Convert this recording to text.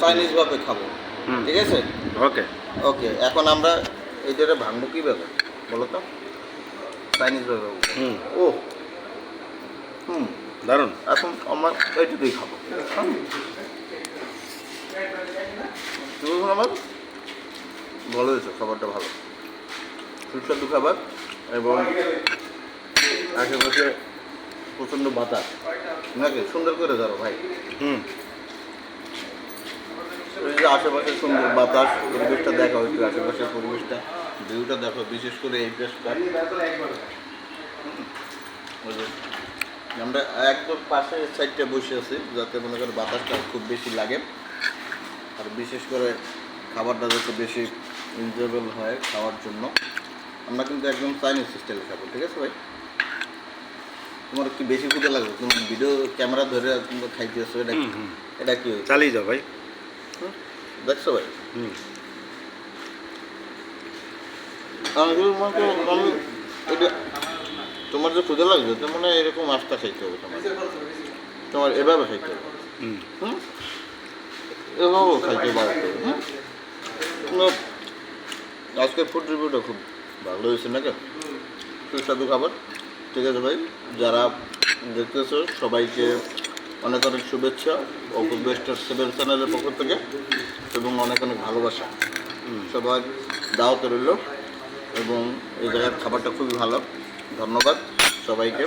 চাইনিজভাবে খাব। হুম। ঠিক আছে? ওকে ওকে এখন আমরা এইটারে ভাঙবো কীভাবে? বলো তো। চাইনিজভাবে। হুম। ও। হুম। দারুণ। এখন আমরা এইটুকুই খাব। আমার ভালো হয়েছে খাবারটা ভালো। সুস্বাদু খাবার এবং আশেপাশে প্রচণ্ড বাতাস। নাকি? সুন্দর করে ধরো ভাই। হুম। এই যে আশেপাশে সুন্দর বাতাস পরিবেশটা দেখো একটু আশেপাশের পরিবেশটা ভিউটা দেখো বিশেষ করে এই প্লেসটা আমরা একদম পাশে সাইডটা বসে আছি যাতে মনে করো বাতাসটা খুব বেশি লাগে। আর বিশেষ করে খাবারটা যাতে বেশি এনজয়েবল হয় খাওয়ার জন্য। আমরা কিন্তু একদম চাইনিজ স্টাইলে খাব ঠিক আছে ভাই? তোমার কি বেশি ক্ষুদে লাগবে? তুমি ভিডিও ক্যামেরা ধরে তুমি খাইতে আসো এটা। এটা কি চালিয়ে যাও ভাই। দেখছ ভাই আমি এটা তোমার যে ক্ষুদে লাগবে তো মানে এরকম আস্তা খাইতে হবে তোমার। তোমার এভাবে খাইতে হবে। হুম। এভাবেও খাইতে পারতে হবে না, আজকের ফুড রিভিউটা খুব ভালো হয়েছে নাকি সুস্বাদু খাবার। ঠিক আছে ভাই যারা দেখতেছো সবাইকে অনেক অনেক শুভেচ্ছা। অকুল বেস্টার সেভেন চ্যানেলের পক্ষ থেকে। এবং অনেক অনেক ভালোবাসা। সবার দাওয়াত রইল এবং এই জায়গার খাবারটা খুবই ভালো। ধন্যবাদ সবাইকে।